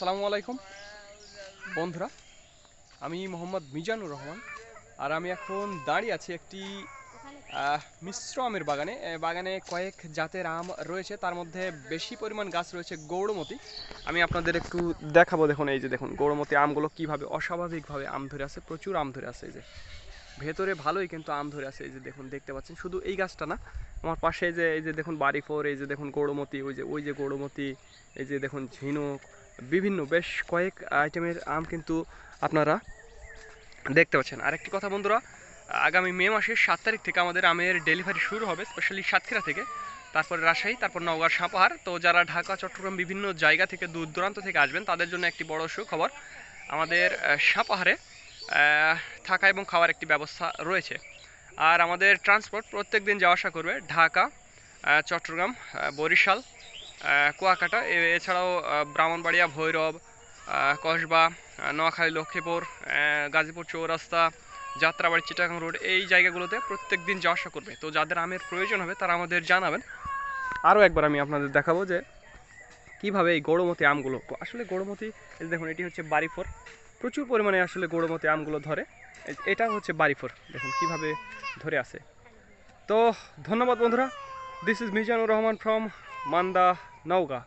আসসালামু আলাইকুম। বন্ধুরা, আমি মোহাম্মদ মিজানুর রহমান, আর আমি এখন দাঁড়িয়ে আছি একটি মিশ্র আমের বাগানে। বাগানে কয়েক জাতের আম রয়েছে, তার মধ্যে বেশি পরিমাণ গাছ রয়েছে গৌড়মতি। আমি আপনাদের একটু দেখাবো, দেখুন, এই যে দেখুন, গৌড়মতি আমগুলো কীভাবে অস্বাভাবিকভাবে আম ধরে আছে, প্রচুর আম ধরে আছে, এই যে। ভেতরে ভালোই কিন্তু আম ধরে আছে, এই যে দেখুন, দেখতে পাচ্ছেন, শুধু এই গাছটা না, আমার পাশে যে, এই যে দেখুন বাড়ি ফোর এই যে দেখুন, গৌড়মতি, ওই যে ওই যে গৌড়মতি, এই যে দেখুন, ঝিনুক বিভিন্ন বেশ কয়েক আইটেমের আম কিন্তু আপনারা দেখতে পাচ্ছেন। আরেকটি কথা বন্ধুরা, আগামী মে মাসের সাত তারিখ থেকে আমাদের আমের ডেলিভারি শুরু হবে স্পেশালি সাতক্ষীরা থেকে, তারপরে রাজশাহী, তারপর নওগাঁ সাপাহার তো যারা ঢাকা, চট্টগ্রাম বিভিন্ন জায়গা থেকে দূর দূরান্ত থেকে আসবেন, তাদের জন্য একটি বড় সুখবর, আমাদের সাপাহারে থাকা এবং খাওয়ার একটি ব্যবস্থা রয়েছে। আর আমাদের ট্রান্সপোর্ট প্রত্যেক দিন যাওয়া আসা করবে ঢাকা চট্টগ্রাম বরিশাল কুয়াকাটা এছাড়াও ব্রাহ্মণবাড়িয়া, ভৈরব কসবা নোয়াখালী, লক্ষ্মীপুর গাজীপুর, চৌরাস্তা, যাত্রাবাড়ি, চিটাগাং রোড, এই জায়গাগুলোতে প্রত্যেক দিন যাওয়া আসা করবে। তো যাদের আমের প্রয়োজন হবে, তারা আমাদের জানাবেন। আরও একবার আমি আপনাদের দেখাবো যে কীভাবে এই গৌড়মতি আমগুলো, আসলে গৌড়মতি দেখুন, এটি হচ্ছে বাড়িফোর। প্রচুর পরিমাণে আসলে গৌড়মতি আমগুলো ধরে। এটা হচ্ছে বাড়িফোর। দেখুন, কীভাবে ধরে আছে তো ধন্যবাদ বন্ধুরা। This is Mizanur Rahman from Manda Naogaon